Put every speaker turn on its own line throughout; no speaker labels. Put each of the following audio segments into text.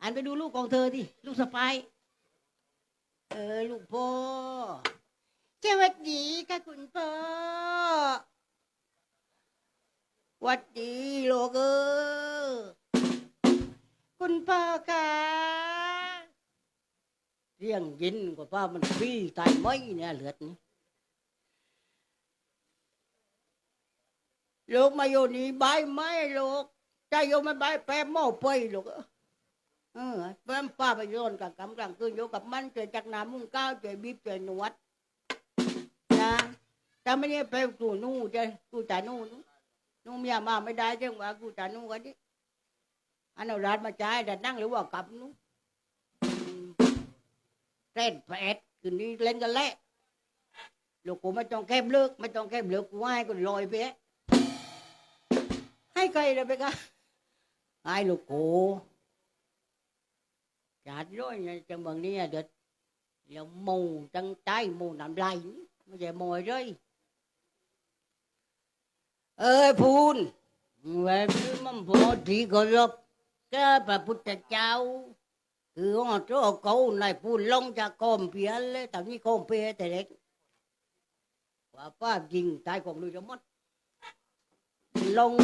อ่านไปดูลูกของเธอที่ลูกสะพ้ายเออลูกพ่อสวัสดีค่ะคุณพ่อวัดดีลูกเออคุณพ่อค่ะเรียงยินกว่าป้ามันฟรีตายไหมเนี่ยเหลือดนี่ลูกมาอยู่นี่บไหมลูกใจโยมไม่บแปรหม้อไปลูกเออ ออเพิ่มป้าไปโยนกับกำลางคืนอยู่กับมันเจอจากน้ำมุ้งก้าวเจอบีบเจอหนวดนะแต่ไม่ได้ไปกูนู่จอกูจ่านู่นนู่เมียมาไม่ได้จังว่ากูจ่านู่กันดิอันเอาร้านมาจ่ายแต่นั่งหรือว่ากลับนู่อืมเต้นแปดคืนนี้เล่นกันแหละลูกกูไม่ต้องแคบเลิกไม่ต้องแคบเลิกกูให้กูลอยไปให้ใครเลยไปกันให้ลูกกู chả rồi chẳng bằng đi à, được. Là mù chân trái mù nằm lại bây giờ mồi rồi. Ơi, phun. Về cứ mâm phô thì có được cái bà bút cha cháu cứ họ chỗ cậu này, phun lông cha còm phía lấy tao như còm phía thế đấy. Và ba dình tay còn nuôi cho mất. Lông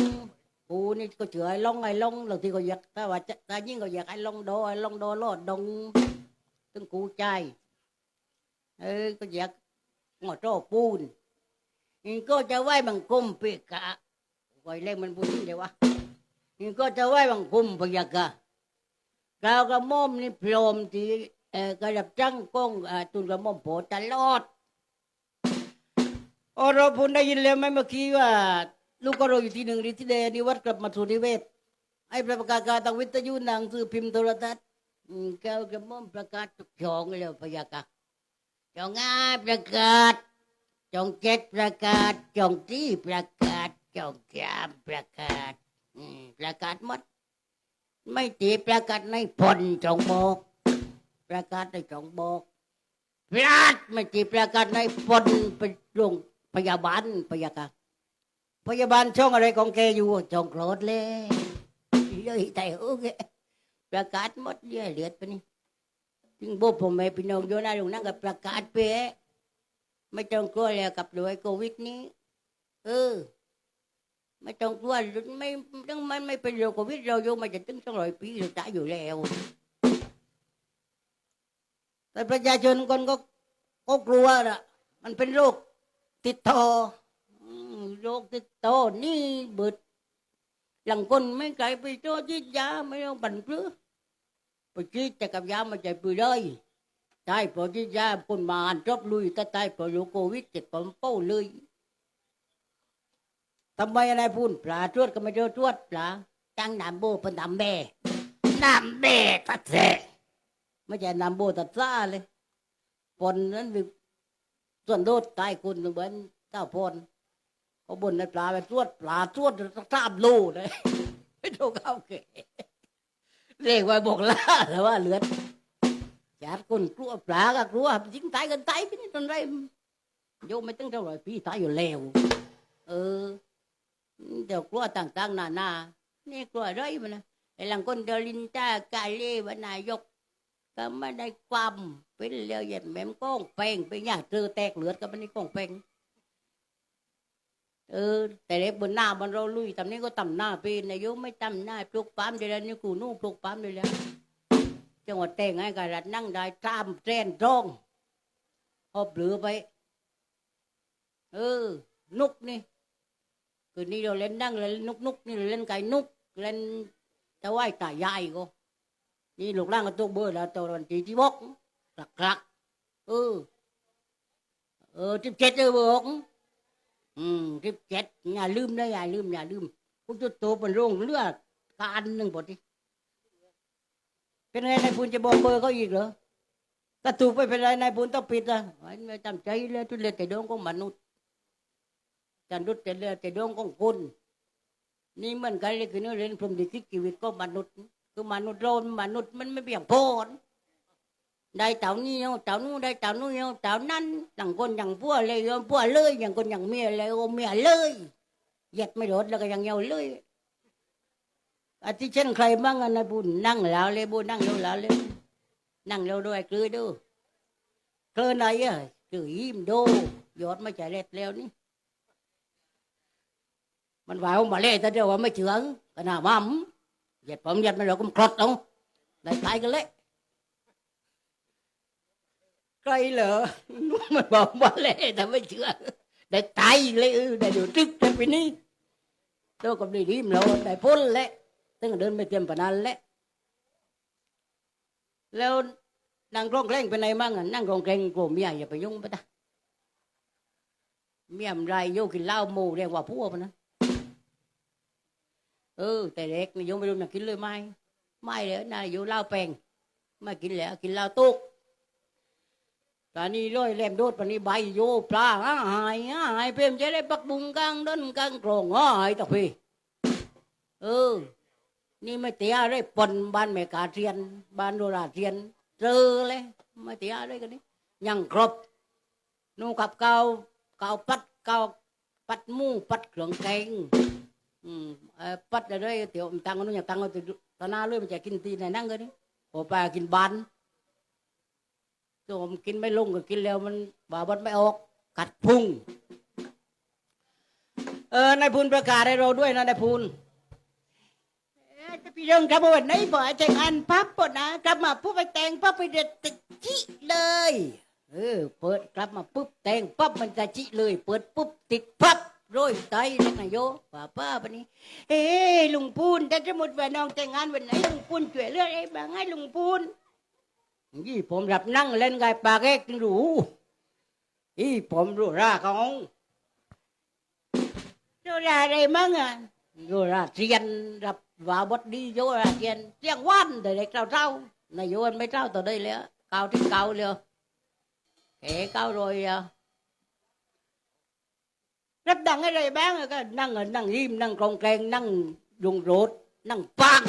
phù นี่ก็เชื่อไอ้ลงไอ้ลงบางทีก็อยากแต่ว่าแต่ยิ่งก็อยากไอ้ลงโดไอ้ลงโดโลดดงตึงกูใจเออก็อยากงอโต้ปูนนี่ก็จะไหวบังคุมเปกะไว้เล่มันบุญเดี๋ยววะนี่ก็จะไหวบังคุมพยกะกาวกระม่อมนี่พรมที่เออกระดับจังก้องอ่อตุนกระม่อมโผตลอดโอ้เราพูดได้ยินแล้วไหมเมื่อกี้ว่า ลูกก็รออยู่ที่หนึ่งที่เดนิวัดกลับมาสู่นิเวศไอ้ประกาศการทางวิทยุหนังสือพิมพ์โทรทัศน์อืมแก้วกระหม่อมประกาศทุกช่องเลยพยากะจองง่ายประกาศจองเจ็ดประกาศจองที่ประกาศจองจามประกาศอืมประกาศหมด ไม่ตีประกาศในผลจงบอก ประกาศในจงบอกพลาดไม่ตีประกาศในผลเป็นโรงพยาบาลพยากะ พยาบาลช่องอะไรของแกอยู่ช่องโคลดเลยเลยแต่โอเคประกาศหมดเยอะเลือดไปนี่ถึงบุผมไม่พี่น้องโยนาลงนั่งกับประกาศไปไม่ต้องกลัวเลยกับรวยโควิดนี้ เออ ไม่ต้องกลัวไม่ต้องมันไม่เป็นโรคโควิดเราโยมาจะตึงสองร้อยปีเราตายอยู่แล้วแต่ประชาชนคนก็ก็กลัวนะมันเป็นโรคติดต่อ โรคติดต่อนี่เบิด หลังคนไม่ไกลไปโจชีดยาไม่ต้องปั่นเพื่อไปชีดแต่กับยามาใจปืนเลยตายพอชีดยาคนมาอ่านจบลุยถ้าตายพอโรคโควิดเจ็บปอมเป้าเลยทำไมอะไรพูดปลาตรวจก็ไม่เจอตรวจปลาตั้งน้ำโบเป็นน้ำแบ่น้ำแบ่ตัดแสไม่ใช่น้ำโบตัดซ่าเลยปนนั้นส่วนโดดตายคนเหมือนเจ้าพร เขาบนในปลาไปตรวจปลาตรวจทราบโลเลยไม่ถูกเข้าเกะเรียกว่าบอกล่าแต่ว่าเลือดจัดคนกลัวปลาก็กลัวยิงตายกันตายไปนี่ตอนไรโยมไม่ตั้งเท่าไหร่พี่ตายอยู่แล้วเออเดี๋ยวกลัวต่างๆนานานี่กลัวอะไรมันนะไอ้หลังคนเดลินจ้ากาเล่วันนายกก็ไม่ได้ความเป็นเลี้ยวเย็นแม่มก้องแปงไปอย่างเจอแตกเลือดก็ไม่ได้ก้องแปง เออ แต่เล็กบนหน้าบนเราลุยทำนี้ก็ตำหน้าเป็นนายกไม่ตำหน้าปลูกปั๊มเดี๋ยวนี้กูนู่ปลูกปั๊มเลยแล้วจังหวัดแต่งให้กันรัดนั่งได้ตามแทรนร้องเอาเปลือไปเออ นุกนี่คืนนี้เราเล่นนั่งเล่นนุกนุกนี่เล่นไก่นุกเล่นตะไหวตายายก็นี่ลูกร่างก็ตัวเบอร์แล้วตัววันที่ที่บกกลักกลักเออเออที่เจ็ดเออบอก อืมสิบเจ็ดอย่าลืมนะอย่าลืมอย่าลืมพุทธโตเป็นโรงเลือดการหนึ่งบทนี้เป็นไงนายพูนจะบอกเบอร์เขาอีกเหรอถ้าถูกไปเป็นไรนายพูนต้องปิดอะไอ้ไม่จำใจเลยทุเรศแต่ดวงของมนุษย์จันดุษแต่เลือดแต่ดวงของคนนี่เหมือนกันเลยคือเนื้อเรียนพรมดิสิชีวิตก็มนุษย์ คือมนุษย์โรนมนุษย์มันไม่เพียงพอ ได้เต่านี้เอาเต่านู้ได้เต่านู้เอาเต่านั้นอย่างคนอย่างพวกเลยเอาพวกเลยอย่างคนอย่างเมียเลยเอเมียเลยเหย็ดไม่รดแล้วก็ยังเยาเลยอาทิเช่นใครบ้างอะนายบุญนั่งแล้วเลยบุญนั่งเร็วแล้วเลยนั่งเร็วด้วยกลือดูกลือไหนอะจือยิ้มดูยอดไม่ใจเล็ดแล้วนี่มันว่าเอามาเล่แต่เดียวว่าไม่เชื่องก็น่ามั่มเหยียดผมเหยียดไม่ราก็คลดเอาได้ตายกันเลย ใครเหรอมันบอกว่าเล่แต่ไม่เชื่อได้ตายเลยเออได้อยู่ตึกกันไปนี่ตัวกับดีดีมเราได้พ้นแหละตั้งเดินไปเตรียมปานานแหละแล้วนางกรองแกล้งเป็นไงมั่งอะนั่งกรองแกล้งโกรธเมียอย่าไปยุ่งไปตะเมียมไรโยกินเหล้าหมูเรียกว่าพวกมันนะเออ แต่เด็กนี่โยมไม่รู้นักกินเลยไหมไม่เลยนายโยเหล้าแปลงไม่กินแล้วกินเหล้าตุก ตอนนี้ร้อยแหลมโดดปนนี้ใบโยปลาอ้าหายอ้าหายเพิ่มจะได้ปักบุงกลางด้นกลางกรองอ้าหายตะพีเออ นี่ไม่เตียอะไรปนบ้านแม่กาเทียน บ้านโดราเทียนเจอเลยไม่เตียอะไรกันนี่ยังครบนูกับเกาเกาปัดเกาปัดมูปัดเครื่องแกงอืมเออปัดอะไรเตี๋ยวตังค์นู้นอย่างตังค์เอาติดตาหน้าเลยมันจะกินตีไหนนั่งกันนี่โอปากินบาน ตัวผมกินไม่ลงก็กินแล้วมันบาบัดไม่ออก กัดพุงเออนายพูนประกาศให้เราด้วยนะนายพูนจะไปเรื่องกระบวนไหนบ่อยแต่งอันพับปดนะกลับมาปุ๊บไปแต่งปั๊บไปเด็ดติจิเลย เออ เปิดกลับมาปุ๊บแต่งปั๊บมันจะจิเลย เปิดปุ๊บติดปั๊บโรยไตเล็กนายโยป้าป้าปนี้ เอ้ลุงพูนถ้าสมมติว่าน้องแต่งงานวันไหนลุงพูนช่วยเลือกไอ้บางให้ลุงพูน ยี่ผมรับนั่งเล่นไก่ปาแกกินหรูอีผมรู้ราของรู้ราอะไรมั่งอะโยราเรียนรับว่าบทดีโยราเรียนเรียงวันแต่เด็กเราเท่านายโยนไม่เท่าต่อได้แล้วเก่าที่เก่าเลยเอ๋เก่าโรยอะรับดังอะไรบ้างอะก็นั่งนั่งริมนั่งกรงแกงนั่งยุงโรดนั่งปัง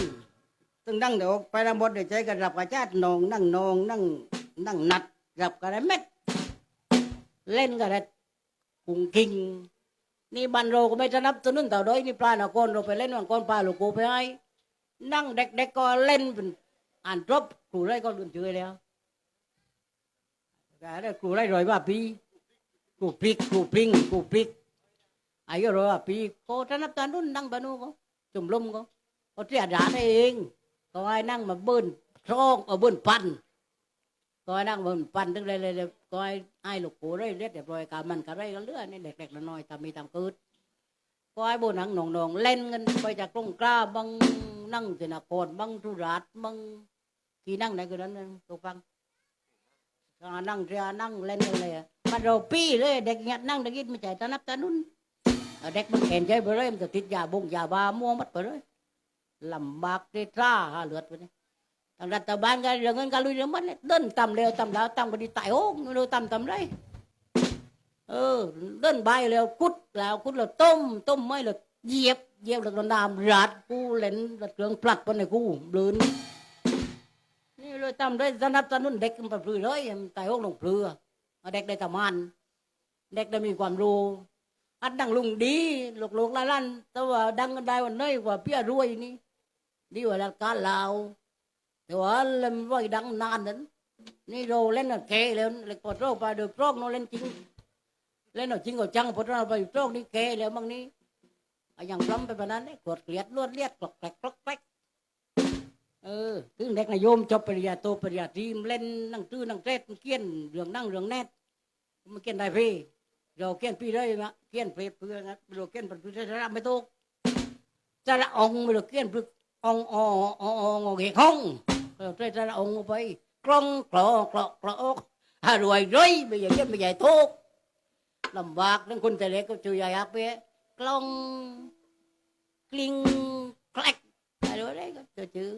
ตึงนั่งเดี๋ยวไปรำบดเดี๋ยวใจกันรับกระชาตินองนั่งนองนั่งนั่งนัดรับกระเม็ดเล่นกันกุ้งกิงนี่บันเราก็ไม่จะนับตัวนึงต่อด้วยนี่ปลาหนกรเราไปเล่นวันก่อนปลาลูกกูไปให้นั่งเด็กๆก็เล่นเป็นอ่านจบครูไรก็ลืมชื่อแล้วแต่ได้ครูไรรอยว่าปีครูพริกครูพริงครูพริกอายุรอยว่าปีก็ถ้านับตานุ่นนั่งบานูก็จุ่มลมก็ก็เสียดาเอง ก็ให้นั่งมาเบิ้นครองเอาเบิ้นปันก็ให้นั่งเบิ้นปันถึงเลยเลยเลยก็ให้ให้ลูกกูไรเรียดเรียบร้อยกามันกะไรก็เลื่อนนี่เด็กๆน้อยๆตามมีตามเกิดก็ไอ้โบนังหนองนองๆเล่นกันไปจากกรงกล้าบังนั่งเสนาโคนบังทุรัสบังกี่นั่งไหนก็นั้นตัวฟังก็นั่งเรียนั่งเล่นกันเลยอะมันเราปี้เลยเด็กเงี้ยนั่งเด็กยิดไม่ใจตานับตานุ่นเอาเด็กมันเห็นใจไปเลยมันจะติดยาบงยาบาม่วงมัดไปเลย ลำบากได้ท่าหาเลือดไปนี่ทางรัฐบาลก็เรื่องเงินการลุยเรื่องมันเนี่ยเดินต่ำเร็วต่ำแล้วต่ำก็ดีตายโอ้งไม่รู้ต่ำต่ำไรเออ เดินใบแล้วกุดแล้วกุดแล้วต้ม ต้มไม่แล้วเหยียบเหยียบแล้วก็น้ำราดกูเล่นรัดเครื่องพลัดปนในกูเบลืนนี่เลยทำได้สนับสนุนเด็กมันไปปลือเลยตายโอกลงเปลือเอเด็กได้ทำงานเด็กได้มีความรู้อัดดังลุงดีลูกลูกๆล้านๆแต่ว่าดังกันได้วันน้อยกว่าเพี้ยรวยนี่ ดีกว่าราชกาลาวแต่ว่าเล่นไว้ดังนานนั้นนี่เราเล่นกันเกแล้วเล็กปอดโรคไปโดยโปรกโนเล่นจริงเล่นเอาจริงเอาจังพอเราไปโจกนี่เกแล้วบางนี้ออย่างพร้มไปแบบนั้นเนี่ยกดเกลียดลวดเลียดกลอกแกลกกลอกแกลกเออถึงเด็กนายโยมจบปริญญาโตปริญญาตรีมเล่นนั่งตื้อนั่งเต้นเกี้ยนเรื่องนั่งเรื่องแนทมันเกี้ยนได้พี่เราเกี้ยนพี่เลยนะเกี้ยนเพลเพื่อนนะเราเกี้ยนเป็นพี่จะรับไม่ถูกจะละองไม่เราเกี้ยนพึก องออออเกห้องเราใจจะละองไปกล้องกลอกลอกลอกหารวยร้อยไม่ใช่เกี้ยนไม่ใหญ่ทุกลำบากนั่นคนแต่เล็กก็ช่วยยากไปกล้องกลิ้งแคลกอะไรไรก็เจะจื้อ